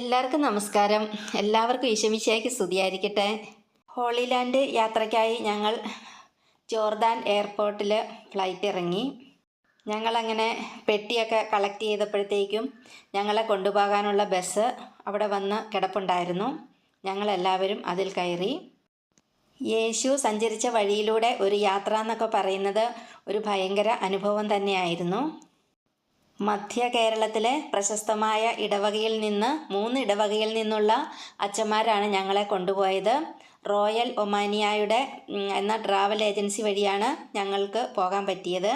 എല്ലാവർക്കും നമസ്കാരം. എല്ലാവർക്കും ഈശമിശയ്ക്ക് സ്തുതിയായിരിക്കട്ടെ. ഹോളിലാൻഡ് യാത്രയ്ക്കായി ഞങ്ങൾ ജോർദാൻ എയർപോർട്ടിൽ ഫ്ലൈറ്റ് ഇറങ്ങി. ഞങ്ങളങ്ങനെ പെട്ടിയൊക്കെ കളക്ട് ചെയ്തപ്പോഴത്തേക്കും ഞങ്ങളെ കൊണ്ടുപോകാനുള്ള ബസ് അവിടെ വന്ന് കിടപ്പുണ്ടായിരുന്നു. ഞങ്ങളെല്ലാവരും അതിൽ കയറി. യേശു സഞ്ചരിച്ച വഴിയിലൂടെ ഒരു യാത്ര എന്നൊക്കെ പറയുന്നത് ഒരു ഭയങ്കര അനുഭവം തന്നെയായിരുന്നു. മധ്യ കേരളത്തിലെ പ്രശസ്തമായ ഇടവകയിൽ നിന്ന് മൂന്ന് ഇടവകയിൽ നിന്നുള്ള അച്ഛന്മാരാണ് ഞങ്ങളെ കൊണ്ടുപോയത്. റോയൽ ഒമാനിയായുടെ എന്ന ട്രാവൽ ഏജൻസി വഴിയാണ് ഞങ്ങൾക്ക് പോകാൻ പറ്റിയത്.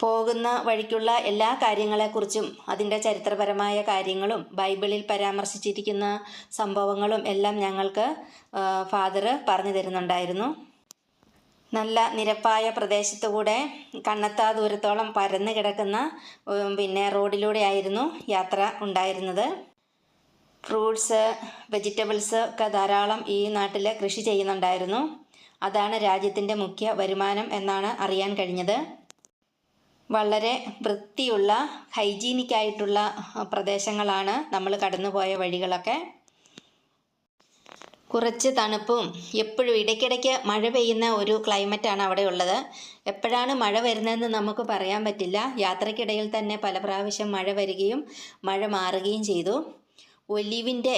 പോകുന്ന വഴിക്കുള്ള എല്ലാ കാര്യങ്ങളെക്കുറിച്ചും അതിന്റെ ചരിത്രപരമായ കാര്യങ്ങളും ബൈബിളിൽ പരാമർശിച്ചിരിക്കുന്ന സംഭവങ്ങളും എല്ലാം ഞങ്ങൾക്ക് ഫാദർ പറഞ്ഞു തരുന്നുണ്ടായിരുന്നു. നല്ല നിരപ്പായ പ്രദേശത്തുകൂടെ കണ്ണെത്താ ദൂരത്തോളം പരന്നു കിടക്കുന്ന പിന്നെ റോഡിലൂടെ ആയിരുന്നു യാത്ര ഉണ്ടായിരുന്നത്. ഫ്രൂട്ട്സ് വെജിറ്റബിൾസ് ഒക്കെ ധാരാളം ഈ നാട്ടിൽ കൃഷി ചെയ്യുന്നുണ്ടായിരുന്നു. അതാണ് രാജ്യത്തിന്റെ മുഖ്യ വരുമാനം എന്നാണ് അറിയാൻ കഴിഞ്ഞത്. വളരെ വൃത്തിയുള്ള ഹൈജീനിക്കായിട്ടുള്ള പ്രദേശങ്ങളാണ് നമ്മൾ കടന്നുപോയ വഴികളൊക്കെ. കുറച്ച് തണുപ്പും എപ്പോഴും ഇടയ്ക്കിടയ്ക്ക് മഴ പെയ്യുന്ന ഒരു ക്ലൈമറ്റാണ് അവിടെ ഉള്ളത് എപ്പോഴാണ് മഴ വരുന്നതെന്ന് നമുക്ക് പറയാൻ പറ്റില്ല. യാത്രക്കിടയിൽ തന്നെ പല പ്രാവശ്യം മഴ വരികയും മഴ മാറുകയും ചെയ്തു. ഒലിവിന്റെ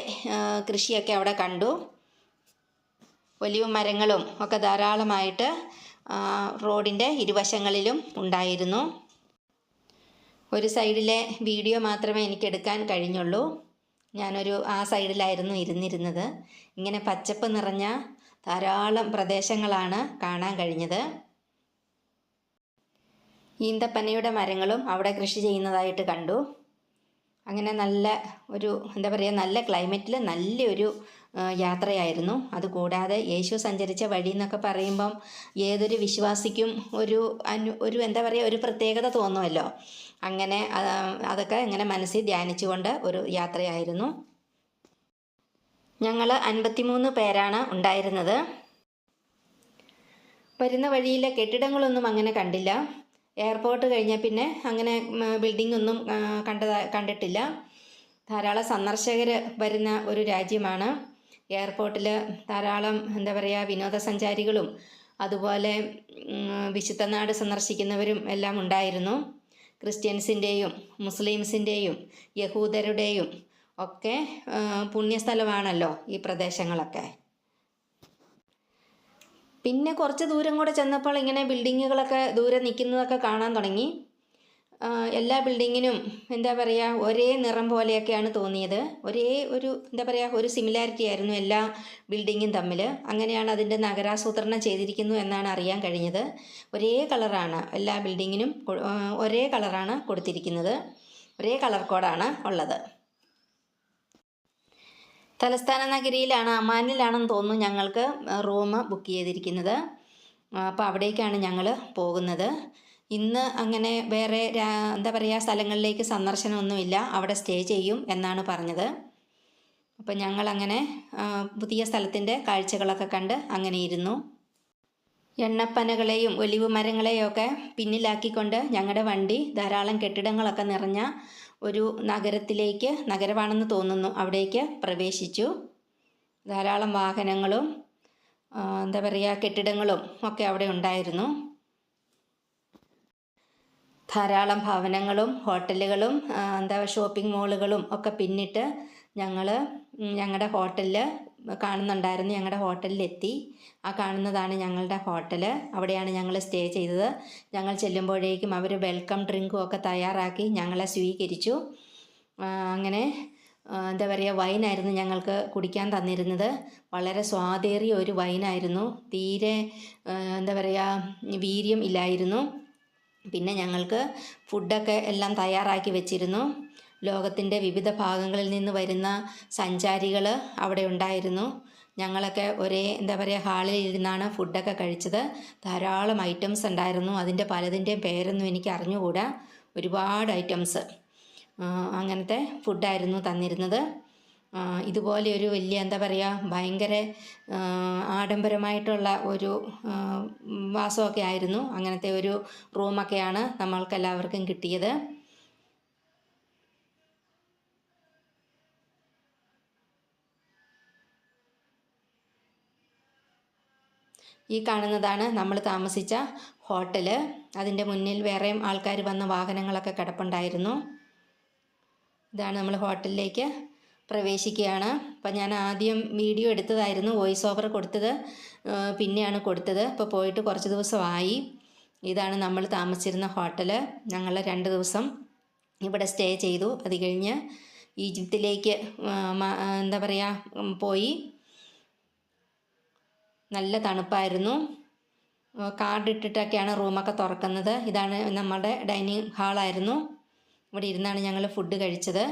കൃഷിയൊക്കെ അവിടെ കണ്ടു. ഒലിവ് മരങ്ങളും ഒക്കെ ധാരാളമായിട്ട് റോഡിന്റെ ഇരുവശങ്ങളിലും ഉണ്ടായിരുന്നു. ഒരു സൈഡിലെ വീഡിയോ മാത്രമേ എനിക്ക് എടുക്കാൻ കഴിഞ്ഞുള്ളൂ. ഞാനൊരു ആ സൈഡിലായിരുന്നു ഇരുന്നിരുന്നത്. ഇങ്ങനെ പച്ചപ്പ് നിറഞ്ഞ ധാരാളം പ്രദേശങ്ങളാണ് കാണാൻ കഴിഞ്ഞത്. ഈന്തപ്പനയുടെ മരങ്ങളും അവിടെ കൃഷി ചെയ്യുന്നതായിട്ട് കണ്ടു. അങ്ങനെ നല്ല ഒരു എന്താ പറയുക നല്ല ക്ലൈമറ്റിൽ നല്ലൊരു യാത്രയായിരുന്നു. അതുകൂടാതെ യേശു സഞ്ചരിച്ച വഴി എന്നൊക്കെ പറയുമ്പം ഏതൊരു വിശ്വാസിക്കും ഒരു അനു ഒരു എന്താ പറയുക ഒരു പ്രത്യേകത തോന്നുമല്ലോ. അങ്ങനെ അതൊക്കെ ഇങ്ങനെ മനസ്സിൽ ധ്യാനിച്ചുകൊണ്ട് ഒരു യാത്രയായിരുന്നു. ഞങ്ങൾ അൻപത്തിമൂന്ന് പേരാണ് ഉണ്ടായിരുന്നത്. വരുന്ന വഴിയിലെ കെട്ടിടങ്ങളൊന്നും അങ്ങനെ കണ്ടില്ല. എയർപോർട്ട് കഴിഞ്ഞ പിന്നെ അങ്ങനെ ബിൽഡിംഗ് ഒന്നും കണ്ടതാ കണ്ടിട്ടില്ല. ധാരാളം സന്ദർശകർ വരുന്ന ഒരു രാജ്യമാണ്. എയർപോർട്ടിൽ ധാരാളം എന്താ പറയുക വിനോദസഞ്ചാരികളും അതുപോലെ വിശുദ്ധ വിശുദ്ധനാട് സന്ദർശിക്കുന്നവരും എല്ലാം ഉണ്ടായിരുന്നു. ക്രിസ്ത്യൻസിന്റെയും മുസ്ലിംസിന്റെയും യഹൂദരുടെയും ഒക്കെ പുണ്യസ്ഥലമാണല്ലോ ഈ പ്രദേശങ്ങളൊക്കെ. പിന്നെ കുറച്ച് ദൂരം കൂടെ ചെന്നപ്പോൾ ഇങ്ങനെ ബിൽഡിങ്ങുകളൊക്കെ ദൂരെ നിൽക്കുന്നതൊക്കെ കാണാൻ തുടങ്ങി. എല്ലാ ബിൽഡിങ്ങിനും എന്താ പറയുക ഒരേ നിറം പോലെയൊക്കെയാണ് തോന്നിയത്. ഒരേ ഒരു എന്താ പറയുക ഒരു സിമിലാരിറ്റി ആയിരുന്നു എല്ലാ ബിൽഡിങ്ങും തമ്മിൽ അങ്ങനെയാണ് അതിന്റെ നഗരാസൂത്രണം ചെയ്തിരിക്കുന്നു എന്നാണ് അറിയാൻ കഴിഞ്ഞത്. ഒരേ കളറാണ് എല്ലാ ബിൽഡിങ്ങിനും ഒരേ കളറാണ് കൊടുത്തിരിക്കുന്നത്. ഒരേ കളർ കോഡാണ് ഉള്ളത്. തലസ്ഥാന നഗരിയിലാണ് അമാനിലാണെന്ന് തോന്നുന്നു ഞങ്ങൾക്ക് റൂം ബുക്ക് ചെയ്തിരിക്കുന്നത്. അപ്പോൾ അവിടേക്കാണ് ഞങ്ങൾ പോകുന്നത്. ഇന്ന് അങ്ങനെ വേറെ എന്താ പറയുക സ്ഥലങ്ങളിലേക്ക് സന്ദർശനമൊന്നുമില്ല. അവിടെ സ്റ്റേ ചെയ്യും എന്നാണ് പറഞ്ഞത്. അപ്പോൾ ഞങ്ങളങ്ങനെ പുതിയ സ്ഥലത്തിന്റെ കാഴ്ചകളൊക്കെ കണ്ട് അങ്ങനെ ഇരുന്നു. എണ്ണപ്പനകളെയും ഒലിവ് മരങ്ങളെയൊക്കെ പിന്നിലാക്കിക്കൊണ്ട് ഞങ്ങളുടെ വണ്ടി ധാരാളം കെട്ടിടങ്ങളൊക്കെ നിറഞ്ഞ ഒരു നഗരത്തിലേക്ക് നഗരമാണെന്ന് തോന്നുന്നു അവിടേക്ക് പ്രവേശിച്ചു. ധാരാളം വാഹനങ്ങളും എന്താ പറയുക കെട്ടിടങ്ങളും ഒക്കെ അവിടെ ഉണ്ടായിരുന്നു. ധാരാളം ഭവനങ്ങളും ഹോട്ടലുകളും എന്താ ഷോപ്പിംഗ് മോളുകളും ഒക്കെ പിന്നിട്ട് ഞങ്ങൾ ഞങ്ങളുടെ ഹോട്ടലിൽ കാണുന്നുണ്ടായിരുന്നു. ഞങ്ങളുടെ ഹോട്ടലിലെത്തി. ആ കാണുന്നതാണ് ഞങ്ങളുടെ ഹോട്ടൽ അവിടെയാണ് ഞങ്ങൾ സ്റ്റേ ചെയ്തത്. ഞങ്ങൾ ചെല്ലുമ്പോഴേക്കും അവർ വെൽക്കം ഡ്രിങ്കും ഒക്കെ തയ്യാറാക്കി ഞങ്ങളെ സ്വീകരിച്ചു. അങ്ങനെ എന്താ പറയുക വൈനായിരുന്നു ഞങ്ങൾക്ക് കുടിക്കാൻ തന്നിരുന്നത്. വളരെ സ്വാദേറിയ ഒരു വൈനായിരുന്നു. തീരെ എന്താ പറയുക വീര്യം ഇല്ലായിരുന്നു. പിന്നെ ഞങ്ങൾക്ക് ഫുഡൊക്കെ എല്ലാം തയ്യാറാക്കി വെച്ചിരുന്നു. ലോകത്തിന്റെ വിവിധ ഭാഗങ്ങളിൽ നിന്ന് വരുന്ന സഞ്ചാരികൾ അവിടെ ഉണ്ടായിരുന്നു. ഞങ്ങളൊക്കെ ഒരേ എന്താ പറയുക ഹാളിൽ ഇരുന്നാണ് ഫുഡൊക്കെ കഴിച്ചത്. ധാരാളം ഐറ്റംസ് ഉണ്ടായിരുന്നു. അതിന്റെ പലതിന്റെയും പേരൊന്നും എനിക്ക് അറിഞ്ഞുകൂടാ. ഒരുപാട് ഐറ്റംസ് അങ്ങനത്തെ ഫുഡായിരുന്നു തന്നിരുന്നത്. ഇതുപോലെ ഒരു വലിയ എന്താ പറയുക ഭയങ്കര ആഡംബരമായിട്ടുള്ള ഒരു വാസമൊക്കെ ആയിരുന്നു അങ്ങനത്തെ ഒരു റൂമൊക്കെയാണ് നമ്മൾക്കെല്ലാവർക്കും കിട്ടിയത്. ഈ കാണുന്നതാണ് നമ്മൾ താമസിച്ച ഹോട്ടൽ അതിന്റെ മുന്നിൽ വേറെയും ആൾക്കാർ വന്ന വാഹനങ്ങളൊക്കെ കിടപ്പുണ്ടായിരുന്നു. ഇതാണ് നമ്മൾ ഹോട്ടലിലേക്ക്. പ്രവേശിക്കുകയാണ്. അപ്പം ഞാൻ ആദ്യം വീഡിയോ എടുത്തതായിരുന്നു വോയിസ് ഓവർ കൊടുത്തത്. പിന്നെയാണ് കൊടുത്തത്. ഇപ്പോൾ പോയിട്ട് കുറച്ച് ദിവസമായി. ഇതാണ് നമ്മൾ താമസിച്ചിരുന്ന ഹോട്ടൽ ഞങ്ങൾ രണ്ട് ദിവസം ഇവിടെ സ്റ്റേ ചെയ്തു. അത് കഴിഞ്ഞ് ഈജിപ്തിലേക്ക് എന്താ പറയുക പോയി. നല്ല തണുപ്പായിരുന്നു. കാർഡ് ഇട്ടിട്ടൊക്കെയാണ് റൂമൊക്കെ തുറക്കുന്നത്. ഇതാണ് നമ്മുടെ ഡൈനിങ് ഹാളായിരുന്നു. ഇവിടെ ഇരുന്നാണ് ഞങ്ങൾ ഫുഡ് കഴിച്ചത്.